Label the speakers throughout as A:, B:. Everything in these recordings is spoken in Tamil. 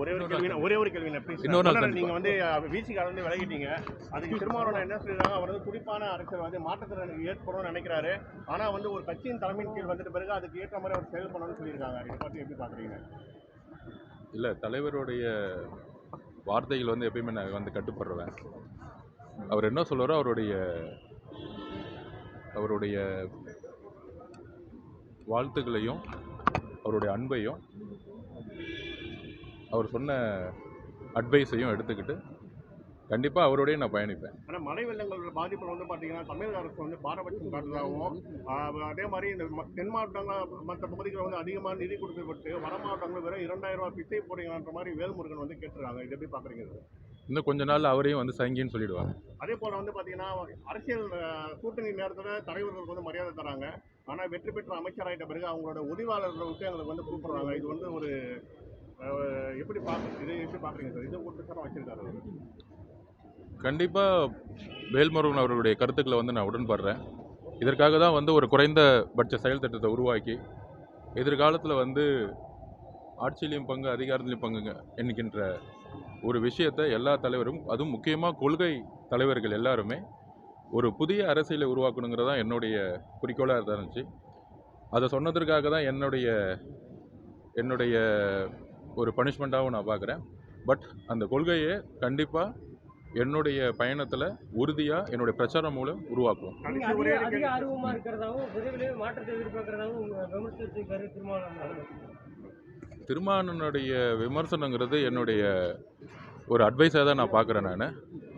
A: ஒரே ஒரு கேள்வி ஒரே ஒரு கேள்வி
B: இன்னொரு
A: நீங்க வந்து விசிகால வந்து விலகிட்டீங்க. அதுக்கு திருமாவளவன் என்ன சொல்லிடுறாங்க அவர் வந்து துடிப்பான அரசியல் வந்து மாற்றத்திறன் ஏற்படும்னு நினைக்கிறாரு. ஆனா வந்து ஒரு கட்சியின் தலைமையின் கீழ் வந்துட்ட பிறகு அதுக்கு ஏற்ற மாதிரி அவர் செயல்படணும்னு சொல்லியிருக்காங்க. இதை பத்தி எப்படி பாக்குறீங்க?
B: இல்லை தலைவருடைய வார்த்தைகள் வந்து எப்பயுமே நான் வந்து கட்டுப்படுறேன். அவர் என்ன சொல்றாரோ அவருடைய அவருடைய வாழ்த்துக்களையும் அவருடைய அன்பையும் அவர் சொன்ன அட்வைஸையும் எடுத்துக்கிட்டு கண்டிப்பாக அவரோடய நான் பயணிப்பேன்.
A: ஆனால் மழை வெள்ளங்களோட பாதிப்பில் வந்து பார்த்தீங்கன்னா தமிழக அரசு வந்து பாரபட்சம் காட்டுறதாகவும் அதே மாதிரி இந்த தென் மாவட்டங்கள் மற்ற பகுதிகளில் வந்து அதிகமாக நிதி கொடுக்கப்பட்டு வட மாவட்டங்கள் வெறும் இரண்டாயிரம் ரூபாய் பிச்சை போடுறீங்கன்ற மாதிரி வேல்முருகன் வந்து கேட்டுருக்காங்க. இது எப்படி பார்க்குறீங்க
B: இன்னும் கொஞ்ச நாள் அவரையும் வந்து சங்கின்னு சொல்லிடுவாங்க.
A: அதே போல வந்து பாத்தீங்கன்னா அரசியல் கூட்டணி நேரத்துல தலைவர்களுக்கு வந்து மரியாதை தராங்க. ஆனா வெற்றி பெற்ற அமைச்சராயிட்ட பிறகு அவங்களோட உதவியாளர்களை விட்டு எங்களுக்கு வந்து கூப்பிடுறாங்க. இது வந்து ஒரு எப்படி பாக்குறது இது எப்படி பாக்குறீங்க சார்? இது ஒரு சாரம் வச்சிருக்காரு.
B: கண்டிப்பாக வேல்முருகன் அவர்களுடைய கருத்துக்களை வந்து நான் உடன்படுறேன். இதற்காக தான் வந்து ஒரு குறைந்த பட்ச செயல் திட்டத்தை உருவாக்கி எதிர்காலத்தில் வந்து ஆட்சியிலையும் பங்கு அதிகாரத்திலையும் பங்குங்க என்கின்ற ஒரு விஷயத்தை எல்லா தலைவரும் அதுவும் முக்கியமாக கொள்கை தலைவர்கள் எல்லாருமே ஒரு புதிய அரசியலை உருவாக்கணுங்கிறது தான் என்னுடைய குறிக்கோளாக இருந்துச்சு. அதை சொன்னதற்காக தான் என்னுடைய என்னுடைய ஒரு பனிஷ்மெண்ட்டாகவும் நான் பார்க்குறேன் பட் அந்த கொள்கையை கண்டிப்பாக என்னுடைய பயணத்தில் உறுதியாக என்னுடைய பிரச்சாரம் மூலம்
A: ஒரே
C: அதிக ஆர்வமா இருக்கிறதாவும் விரைவிலே மாற்றத்தை எதிர்பார்க்கிறதாவும்
B: திருமானனுடைய விமர்சனங்கிறது என்னுடைய ஒரு அட்வைஸாக தான் நான் பார்க்குறேன் நான்.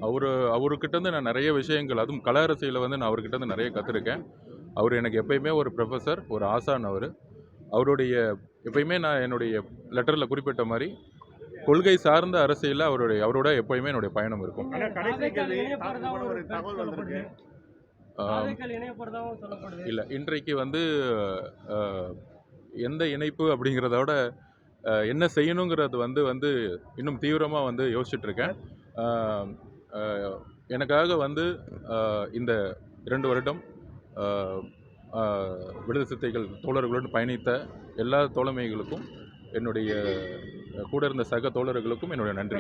B: அவர் அவர்கிட்டருந்து நான் நிறைய விஷயங்கள் அதுவும் கல வந்து நான் அவர்கிட்டருந்து நிறைய கற்றுருக்கேன் அவர் எனக்கு எப்பயுமே ஒரு ப்ரொஃபஸர் ஒரு ஆசான் அவர். அவருடைய எப்பயுமே நான் என்னுடைய லெட்டரில் குறிப்பிட்ட மாதிரி கொள்கை சார்ந்த அரசியலில் அவருடைய அவரோட எப்பயுமே என்னுடைய பயணம் இருக்கும். இல்லை இன்றைக்கு வந்து எந்த இணைப்பு அப்படிங்கிறத விட அஹ், என்ன செய்யணுங்கிறது வந்து வந்து இன்னும் தீவிரமாக வந்து யோசிச்சுட்டு இருக்கேன் அஹ், அஹ், எனக்காக வந்து இந்த இரண்டு வருடம் விடுதலை சித்தைகள் தோழர்களுடன் பயணித்த எல்லா தோழமைகளுக்கும் என்னுடைய கூட இருந்த சக தோழர்களுக்கும் என்னுடைய நன்றி.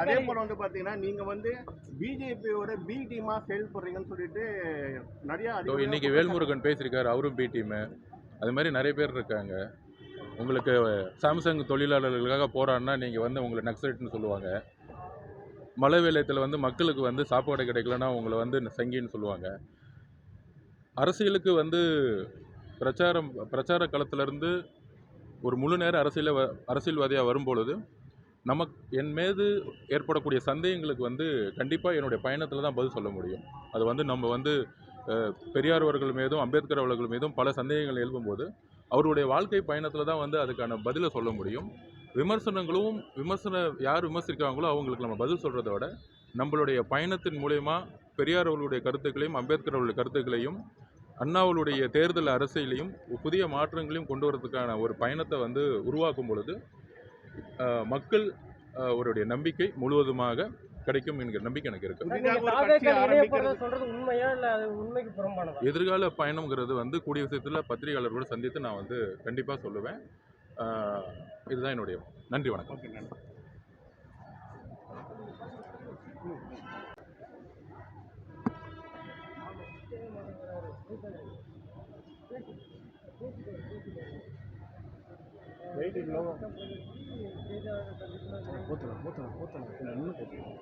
A: அதே போல வந்து பாத்தீங்கன்னா நீங்க வந்து பிஜேபியோட பி டீமா செயல்படுறீங்கன்னு சொல்லிட்டு நிறைய
B: இன்னைக்கு வேல்முருகன் பேசியிருக்காரு அவரும் பி டீமு அது மாதிரி நிறைய பேர் இருக்காங்க. உங்களுக்கு சாம்சங் தொழிலாளர்களுக்காக போராடினா நீங்கள் வந்து உங்களை நக்சலைட்னு சொல்லுவாங்க. மழை வேலையத்தில் வந்து மக்களுக்கு வந்து சாப்பாடு கிடைக்கலன்னா உங்களை வந்து சங்கின்னு சொல்லுவாங்க. அரசியலுக்கு வந்து பிரச்சாரம் பிரச்சார களத்திலேருந்து ஒரு முழு நேர அரசியல அரசியல்வாதியாக வரும்பொழுது நமக்கு என் மீது ஏற்படக்கூடிய சந்தேகங்களுக்கு வந்து கண்டிப்பாக என்னுடைய பயணத்தில் தான் பதில் சொல்ல முடியும். அது வந்து நம்ம வந்து பெரியார் அவர்கள் மீதும் அம்பேத்கர் அவர்கள் மீதும் பல சந்தேகங்கள் எழுப்பும்போது அவருடைய வாழ்க்கை பயணத்தில் தான் வந்து அதுக்கான பதிலை சொல்ல முடியும். விமர்சனங்களும் விமர்சன யார் விமர்சிக்கிறாங்களோ அவங்களுக்கு நம்ம பதில் சொல்கிறத விட நம்மளுடைய பயணத்தின் மூலயமா பெரியார் அவர்களுடைய கருத்துக்களையும் அம்பேத்கர் அவர்களுடைய கருத்துக்களையும் அண்ணாவுடைய தேர்தல் அரசியலையும் புதிய மாற்றங்களையும் கொண்டு வரதுக்கான ஒரு பயணத்தை வந்து உருவாக்கும் பொழுது மக்கள் அவருடைய நம்பிக்கை முழுவதுமாக கிடைக்கும் என்கிற நம்பிக்கை எனக்கு இருக்கு. எதிர்கால பயணம்ங்கிறது வந்து கூடிய விஷயத்தில் பத்திரிகையாளர்களோட சந்தித்து நான் வந்து கண்டிப்பாக சொல்லுவேன். இதுதான் என்னுடைய நன்றி வணக்கம்.
A: ஓகே நன்றி. வெயிட் லோ போத்தலாம் போத்தலாம் போத்தலாம் இன்னும் போத்தலாம்